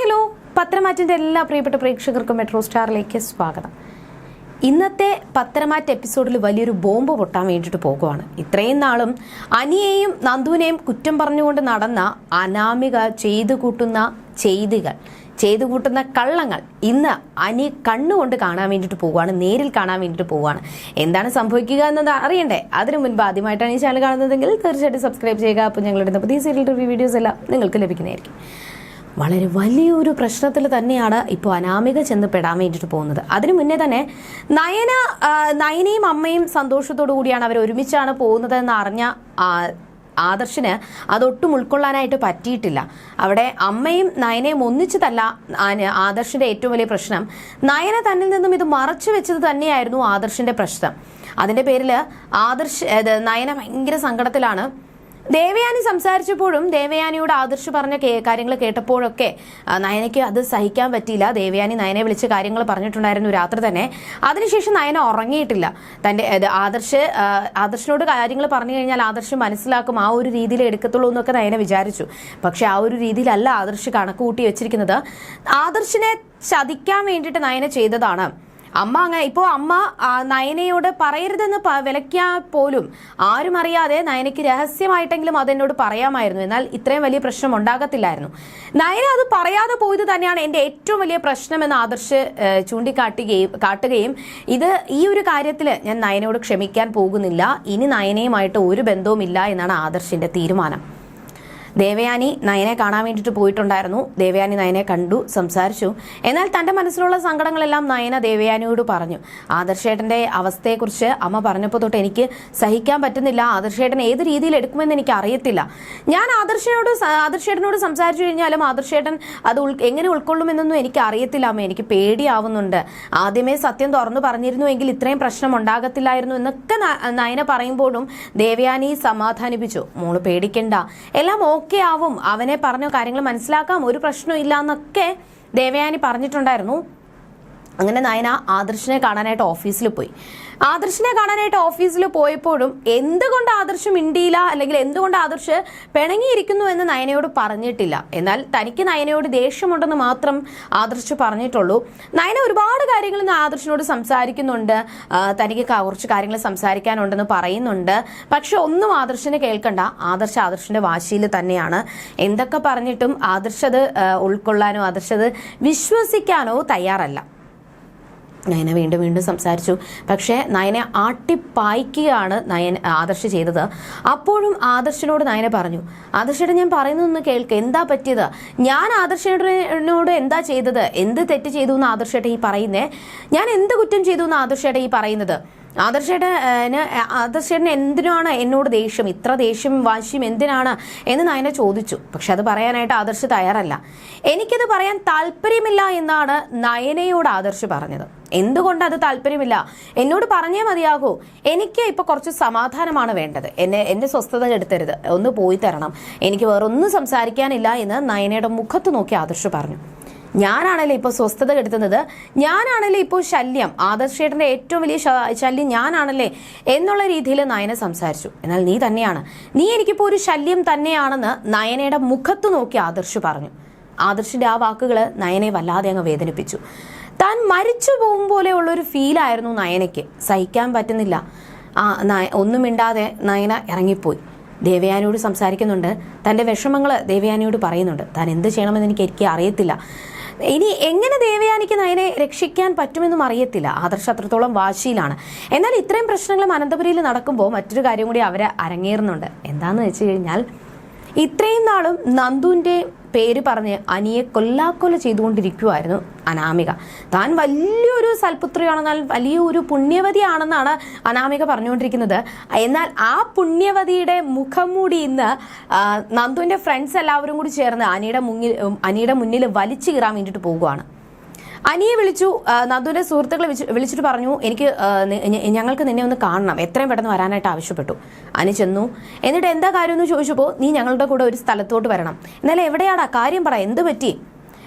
Hello പത്രമാറ്റിന്റെ എല്ലാ പ്രിയപ്പെട്ട പ്രേക്ഷകർക്കും മെട്രോ സ്റ്റാറിലേക്ക് സ്വാഗതം. ഇന്നത്തെ പത്രമാറ്റ് എപ്പിസോഡിൽ വലിയൊരു ബോംബ് പൊട്ടാൻ വേണ്ടിയിട്ട് പോകുവാണ്. ഇത്രയും നാളും അനിയെയും നന്ദുവിനെയും കുറ്റം പറഞ്ഞുകൊണ്ട് നടന്ന അനാമിക ചെയ്തു കൂട്ടുന്ന ചെയ്തികൾ ചെയ്തു കൂട്ടുന്ന കള്ളങ്ങൾ ഇന്ന് അനി കണ്ണുകൊണ്ട് കാണാൻ വേണ്ടിയിട്ട് പോവുകയാണ് നേരിൽ കാണാൻ വേണ്ടിയിട്ട് പോവുകയാണ് എന്താണ് സംഭവിക്കുക എന്നത് അറിയണ്ടേ? അതിനു മുൻപ് ആദ്യമായിട്ടാണ് ഈ ചാനൽ കാണുന്നതെങ്കിൽ തീർച്ചയായിട്ടും സബ്സ്ക്രൈബ് ചെയ്യുക. അപ്പോൾ ഞങ്ങളുടെ പുതിയ സീരിയൽ റിവ്യൂ വീഡിയോസ് എല്ലാം നിങ്ങൾക്ക് ലഭിക്കുന്നതായിരിക്കും. വളരെ വലിയൊരു പ്രശ്നത്തിൽ തന്നെയാണ് ഇപ്പോൾ അനാമിക ചെന്ന് പെടാൻ വേണ്ടിയിട്ട് പോകുന്നത്. അതിനു മുന്നേ തന്നെ നയന നയനയും അമ്മയും സന്തോഷത്തോടു കൂടിയാണ് അവർ ഒരുമിച്ചാണ് പോകുന്നത് എന്ന് അറിഞ്ഞ ആദർശിന് അതൊട്ടും ഉൾക്കൊള്ളാനായിട്ട് പറ്റിയിട്ടില്ല. അവിടെ അമ്മയും നയനയും ഒന്നിച്ചതല്ല ആദർശിന്റെ ഏറ്റവും വലിയ പ്രശ്നം. നയന തന്നിൽ നിന്നും ഇത് മറച്ചു വെച്ചത് തന്നെയായിരുന്നു ആദർശിന്റെ പ്രശ്നം. അതിന്റെ പേരിൽ ആദർശ് നയന ഭയങ്കര സങ്കടത്തിലാണ് ദേവയാനി സംസാരിച്ചപ്പോഴും ദേവയാനിയുടെ ആദർശ് പറഞ്ഞ കാര്യങ്ങൾ കേട്ടപ്പോഴൊക്കെ നയനയ്ക്ക് അത് സഹിക്കാൻ പറ്റിയില്ല. ദേവയാനി നയനെ വിളിച്ച് കാര്യങ്ങൾ പറഞ്ഞിട്ടുണ്ടായിരുന്നു രാത്രി തന്നെ. അതിനുശേഷം നയന ഉറങ്ങിയിട്ടില്ല. തന്റെ ആദർശ് ആദർശിനോട് കാര്യങ്ങൾ പറഞ്ഞു കഴിഞ്ഞാൽ ആദർശ് മനസ്സിലാക്കും ആ ഒരു രീതിയിൽ എടുക്കത്തുള്ളൂ എന്നൊക്കെ നയന വിചാരിച്ചു. പക്ഷെ ആ ഒരു രീതിയിലല്ല ആദർശ് കണക്ക് കൂട്ടി വെച്ചിരിക്കുന്നത്. ആദർശിനെ ചതിക്കാൻ വേണ്ടിയിട്ട് നയന ചെയ്തതാണ്. അമ്മ അങ്ങനെ ഇപ്പോൾ അമ്മ നയനയോട് പറയരുതെന്ന് വിലക്കിയാൽ പോലും ആരും അറിയാതെ നയനയ്ക്ക് രഹസ്യമായിട്ടെങ്കിലും അതെന്നോട് പറയാമായിരുന്നു. എന്നാൽ ഇത്രയും വലിയ പ്രശ്നം ഉണ്ടാകത്തില്ലായിരുന്നു. നയന അത് പറയാതെ പോയത് തന്നെയാണ് എന്റെ ഏറ്റവും വലിയ പ്രശ്നമെന്ന് ആദർശ് ചൂണ്ടിക്കാട്ടുകയും കാട്ടുകയും ഇത് ഈ ഒരു കാര്യത്തിൽ ഞാൻ നയനയോട് ക്ഷമിക്കാൻ പോകുന്നില്ല. ഇനി നയനയുമായിട്ട് ഒരു ബന്ധവുമില്ല എന്നാണ് ആദർശിന്റെ തീരുമാനം. ദേവയാനി നയനെ കാണാൻ വേണ്ടിട്ട് പോയിട്ടുണ്ടായിരുന്നു. ദേവയാനി നയനെ കണ്ടു സംസാരിച്ചു. എന്നാൽ തന്റെ മനസ്സിലുള്ള സങ്കടങ്ങളെല്ലാം നയന ദേവയാനിയോട് പറഞ്ഞു. ആദർശേട്ടന്റെ അവസ്ഥയെക്കുറിച്ച് അമ്മ പറഞ്ഞപ്പോൾ തൊട്ട് എനിക്ക് സഹിക്കാൻ പറ്റുന്നില്ല. ആദർശേട്ടൻ ഏത് രീതിയിൽ എടുക്കുമെന്ന് എനിക്ക് അറിയത്തില്ല. ഞാൻ ആദർശനോട് ആദർശേട്ടനോട് സംസാരിച്ചു കഴിഞ്ഞാലും ആദർശേട്ടൻ അത് ഉൾ എങ്ങനെ ഉൾക്കൊള്ളുമെന്നൊന്നും എനിക്ക് അറിയത്തില്ല അമ്മ. എനിക്ക് പേടിയാവുന്നുണ്ട്. ആദ്യമേ സത്യം തുറന്നു പറഞ്ഞിരുന്നുവെങ്കിൽ ഇത്രയും പ്രശ്നം ഉണ്ടാകത്തില്ലായിരുന്നു എന്നൊക്കെ നയന പറയുമ്പോഴും ദേവയാനി സമാധാനിപ്പിച്ചു. മോൾ പേടിക്കണ്ട. എല്ലാം ഓക്കെ ആവും അവനെ പറഞ്ഞ കാര്യങ്ങൾ മനസ്സിലാക്കാം. ഒരു പ്രശ്നവും ഇല്ല എന്നൊക്കെ ദേവയാനി പറഞ്ഞിട്ടുണ്ടായിരുന്നു. അങ്ങനെ നയന ആദർശിനെ കാണാനായിട്ട് ഓഫീസിൽ പോയി. ആദർശിനെ കാണാനായിട്ട് ഓഫീസിൽ പോയപ്പോഴും എന്തുകൊണ്ട് ആദർശം മിണ്ടിയില്ല? അല്ലെങ്കിൽ എന്തുകൊണ്ട് ആദർശ് പിണങ്ങിയിരിക്കുന്നു എന്ന് നയനയോട് പറഞ്ഞിട്ടില്ല. എന്നാൽ തനിക്ക് നയനയോട് ദേഷ്യമുണ്ടെന്ന് മാത്രം ആദർശ് പറഞ്ഞിട്ടുള്ളൂ. നയന ഒരുപാട് കാര്യങ്ങൾ ആദർശിനോട് സംസാരിക്കുന്നുണ്ട്. തനിക്ക് കുറച്ച് കാര്യങ്ങൾ സംസാരിക്കാനുണ്ടെന്ന് പറയുന്നുണ്ട്. പക്ഷെ ഒന്നും ആദർശിനെ കേൾക്കണ്ട. ആദർശ് ആദർശിന്റെ വാശിയിൽ തന്നെയാണ്. എന്തൊക്കെ പറഞ്ഞിട്ടും ആദർശത് ഉൾക്കൊള്ളാനോ ആദർശത് വിശ്വസിക്കാനോ തയ്യാറല്ല. നയന വീണ്ടും വീണ്ടും സംസാരിച്ചു. പക്ഷേ നയനെ ആട്ടിപ്പായ്ക്കുകയാണ് നയൻ ആദർശ് ചെയ്തത്. അപ്പോഴും ആദർശിനോട് നയന പറഞ്ഞു ആദർശയുടെ ഞാൻ പറയുന്നതൊന്ന് കേൾക്ക്. എന്താ പറ്റിയത്? ഞാൻ ആദർശനോട് എന്താ ചെയ്തത്? എന്ത് തെറ്റ് ചെയ്തു എന്ന് ആദർശയുടെ ഈ പറയുന്നേ? ഞാൻ എന്ത് കുറ്റം ചെയ്തു എന്ന് ആദർശയുടെ ഈ പറയുന്നത്? ആദർശയുടെ ആദർശേട്ടന് എന്തിനാണ് എന്നോട് ദേഷ്യം? ഇത്ര ദേഷ്യം വാശിയും എന്തിനാണ് എന്ന് നയന ചോദിച്ചു. പക്ഷെ അത് പറയാനായിട്ട് ആദർശ് തയ്യാറല്ല. എനിക്കത് പറയാൻ താല്പര്യമില്ല എന്നാണ് നയനയോട് ആദർശ് പറഞ്ഞത്. എന്തുകൊണ്ട് അത് താല്പര്യമില്ല? എന്നോട് പറഞ്ഞേ മതിയാകൂ. എനിക്ക് ഇപ്പൊ കുറച്ച് സമാധാനമാണ് വേണ്ടത്. എന്നെ എന്റെ സ്വസ്ഥത കെടുത്തരുത്. ഒന്ന് പോയി തരണം. എനിക്ക് വേറൊന്നും സംസാരിക്കാനില്ല എന്ന് നയനയുടെ മുഖത്ത് നോക്കി ആദർശ് പറഞ്ഞു. ഞാനാണല്ലേ ഇപ്പോൾ സ്വസ്ഥത കെടുത്തുന്നത്? ഞാനാണല്ലേ ഇപ്പോൾ ശല്യം? ആദർശേട്ടന്റെ ഏറ്റവും വലിയ ശല്യം ഞാനാണല്ലേ എന്നുള്ള രീതിയിൽ നയന സംസാരിച്ചു. എന്നാൽ നീ തന്നെയാണ്. നീ എനിക്കിപ്പോൾ ഒരു ശല്യം തന്നെയാണെന്ന് നയനയുടെ മുഖത്ത് നോക്കി ആദർശ് പറഞ്ഞു. ആദർശിന്റെ ആ വാക്കുകൾ നയനെ വല്ലാതെ അങ്ങ് വേദനിപ്പിച്ചു. താൻ മരിച്ചു പോകും പോലെയുള്ള ഒരു ഫീലായിരുന്നു നയനയ്ക്ക്. സഹിക്കാൻ പറ്റുന്നില്ല. ആ നയ- ഒന്നും മിണ്ടാതെ നയന ഇറങ്ങിപ്പോയി. ദേവയാനിയോട് സംസാരിക്കുന്നുണ്ട്. തന്റെ വിഷമങ്ങൾ ദേവയാനിയോട് പറയുന്നുണ്ട്. താൻ എന്ത് ചെയ്യണമെന്ന് എനിക്ക് എനിക്ക് അറിയത്തില്ല. ഇനി എങ്ങനെ ദേവയാനിക്ക് നയനെ രക്ഷിക്കാൻ പറ്റുമെന്നും അറിയത്തില്ല. ആദർശ അത്രത്തോളം വാശിയിലാണ്. എന്നാൽ ഇത്രയും പ്രശ്നങ്ങളും അനന്തപുരിയിൽ നടക്കുമ്പോൾ മറ്റൊരു കാര്യം കൂടി അവരെ അരങ്ങേറുന്നുണ്ട്. എന്താണെന്ന് വെച്ച് കഴിഞ്ഞാൽ ഇത്രയും നാളും നന്ദുവിന്റെ പേര് പറഞ്ഞ് അനിയെ കൊല്ലാക്കൊല ചെയ്തുകൊണ്ടിരിക്കുമായിരുന്നു അനാമിക. താൻ വലിയൊരു സൽപുത്രിയാണെന്നാൽ വലിയൊരു പുണ്യവതിയാണെന്നാണ് അനാമിക പറഞ്ഞുകൊണ്ടിരിക്കുന്നത്. എന്നാൽ ആ പുണ്യവതിയുടെ മുഖം മൂടി ഇന്ന് നന്ദുവിന്റെ ഫ്രണ്ട്സ് എല്ലാവരും കൂടി ചേർന്ന് അനിയുടെ മുന്നിൽ അനിയുടെ മുന്നിൽ വലിച്ചു കീറാൻ വേണ്ടിയിട്ട് പോകുകയാണ് അനിയെ വിളിച്ചു നദുവിന്റെ സുഹൃത്തുക്കളെ വിളിച്ചിട്ട് പറഞ്ഞു എനിക്ക് ഞങ്ങൾക്ക് നിന്നെ ഒന്ന് കാണണം. എത്രയും പെട്ടെന്ന് വരാനായിട്ട് ആവശ്യപ്പെട്ടു. അനി ചെന്നു എന്നിട്ട് എന്താ കാര്യം എന്ന് ചോദിച്ചപ്പോൾ നീ ഞങ്ങളുടെ കൂടെ ഒരു സ്ഥലത്തോട്ട് വരണം. എന്നാലും എവിടെയാടാ? കാര്യം പറ എന്ത് പറ്റി?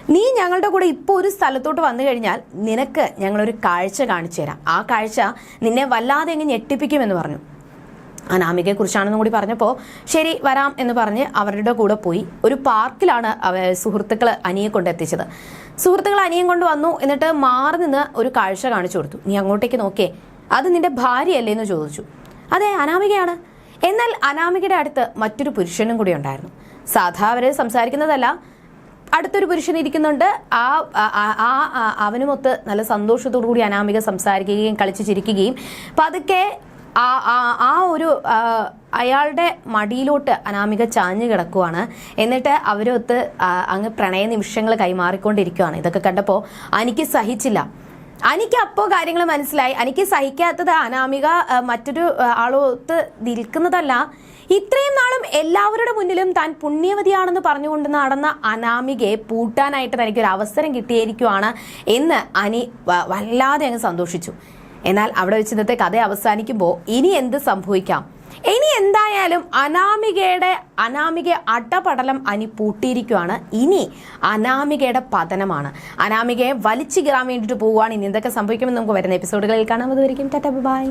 നീ ഞങ്ങളുടെ കൂടെ ഇപ്പോൾ ഒരു സ്ഥലത്തോട്ട് വന്നു കഴിഞ്ഞാൽ നിനക്ക് ഞങ്ങളൊരു കാഴ്ച കാണിച്ചു തരാം. ആ കാഴ്ച നിന്നെ വല്ലാതെ ഞെട്ടിപ്പിക്കുമെന്ന് പറഞ്ഞു. അനാമികയെ കുറിച്ചാണെന്നും കൂടി പറഞ്ഞപ്പോൾ ശരി വരാം എന്ന് പറഞ്ഞ് അവരുടെ കൂടെ പോയി. ഒരു പാർക്കിലാണ് അവ സുഹൃത്തുക്കൾ അനിയെ കൊണ്ടെത്തിച്ചത്. സുഹൃത്തുക്കൾ അനിയം കൊണ്ട് വന്നു എന്നിട്ട് മാറി നിന്ന് ഒരു കാഴ്ച കാണിച്ചു കൊടുത്തു. നീ അങ്ങോട്ടേക്ക് നോക്കേ അത് നിന്റെ ഭാര്യയല്ലേ? എന്ന് ചോദിച്ചു. അതെ അനാമികയാണ്. എന്നാൽ അനാമികയുടെ അടുത്ത് മറ്റൊരു പുരുഷനും കൂടി ഉണ്ടായിരുന്നു. സാധാ അവരെ സംസാരിക്കുന്നതല്ല അടുത്തൊരു പുരുഷൻ ഇരിക്കുന്നുണ്ട്. ആ ആ- അവനുമൊത്ത് നല്ല സന്തോഷത്തോടു കൂടി അനാമിക സംസാരിക്കുകയും കളിച്ചു ചിരിക്കുകയും പതുക്കെ ആ ആ- ഒരു അയാളുടെ മടിയിലോട്ട് അനാമിക ചാഞ്ഞു കിടക്കുവാണ്. എന്നിട്ട് അവരൊത്ത് അങ്ങ് പ്രണയ നിമിഷങ്ങൾ കൈമാറിക്കൊണ്ടിരിക്കുകയാണ് ഇതൊക്കെ കണ്ടപ്പോൾ എനിക്ക് സഹിച്ചില്ല. അനിക്ക് അപ്പോൾ കാര്യങ്ങൾ മനസ്സിലായി. എനിക്ക് സഹിക്കാത്തത് അനാമിക മറ്റൊരു ആളൊത്ത് നിൽക്കുന്നതല്ല. ഇത്രയും നാളും എല്ലാവരുടെ മുന്നിലും താൻ പുണ്യവതിയാണെന്ന് പറഞ്ഞുകൊണ്ട് നടന്ന അനാമികയെ പൂട്ടാനായിട്ട് തനിക്കൊരു അവസരം കിട്ടിയിരിക്കുവാണ് എന്ന് അനി വല്ലാതെ അങ്ങ് സന്തോഷിച്ചു. എന്നാൽ അവിടെ വെച്ച് ഇന്നത്തെ കഥ അവസാനിക്കുമ്പോൾ ഇനി എന്ത് സംഭവിക്കാം? ഇനി എന്തായാലും അനാമികയുടെ അനാമിക അടപടലം അനി പൂട്ടിയിരിക്കുകയാണ് ഇനി അനാമികയുടെ പതനമാണ്. അനാമികയെ വലിച്ചു കീറാൻ വേണ്ടിയിട്ട് പോവുകയാണ്. ഇനി എന്തൊക്കെ സംഭവിക്കുമെന്ന് നമുക്ക് വരുന്ന എപ്പിസോഡുകളിൽ കാണാം. അതുവരെയും ടാറ്റ ബൈ.